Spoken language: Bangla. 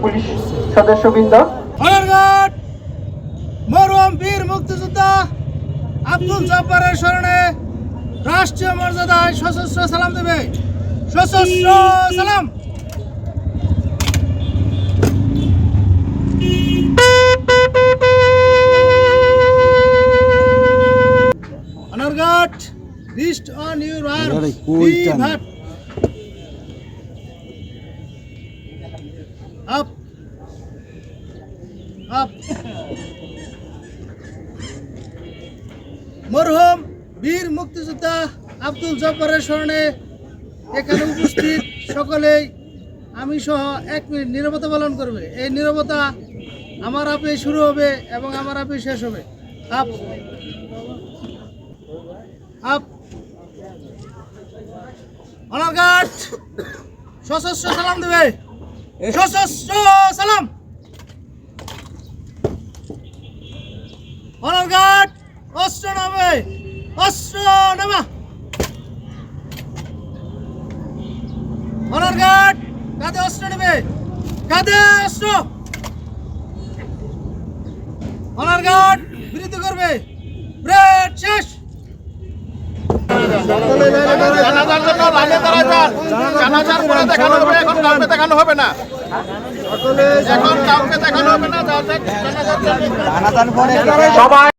পুলিশ সদস্যবৃন্দ। হলরঘাট মরুম বীর মুক্তিযোদ্ধা আব্দুল জব্বারের স্মরণে রাষ্ট্রীয় মর্যাদায় সশস্ত্র সালাম দেবে। সশস্ত্র সালাম। Honour guard rest on your arm up up মরহুম বীর মুক্তিযোদ্ধা আব্দুল জব্বারের স্মরণে এখানে উপস্থিত সকলেই আমি সহ এক মিনিট নীরবতা পালন করবে। এই নীরবতা আমার আপে শুরু হবে এবং আমার আপে শেষ হবে। আপ। আপ। অনারঘাট সশস্ত্র সালাম দেবে। সালাম অস্ত্র নামে অস্ত্র নামা অনারঘাট কাঁধে অস্ত্র নেবে কাঁধে অস্ত্র অনারঘাট বিরুদ্ধে করবে ব্রেড শেষ জানাজার তারা যান। জানাজার পরে দেখানো হবে, এখন কাউকে দেখানো হবে না। এখন কাউকে দেখানো হবে না সবাই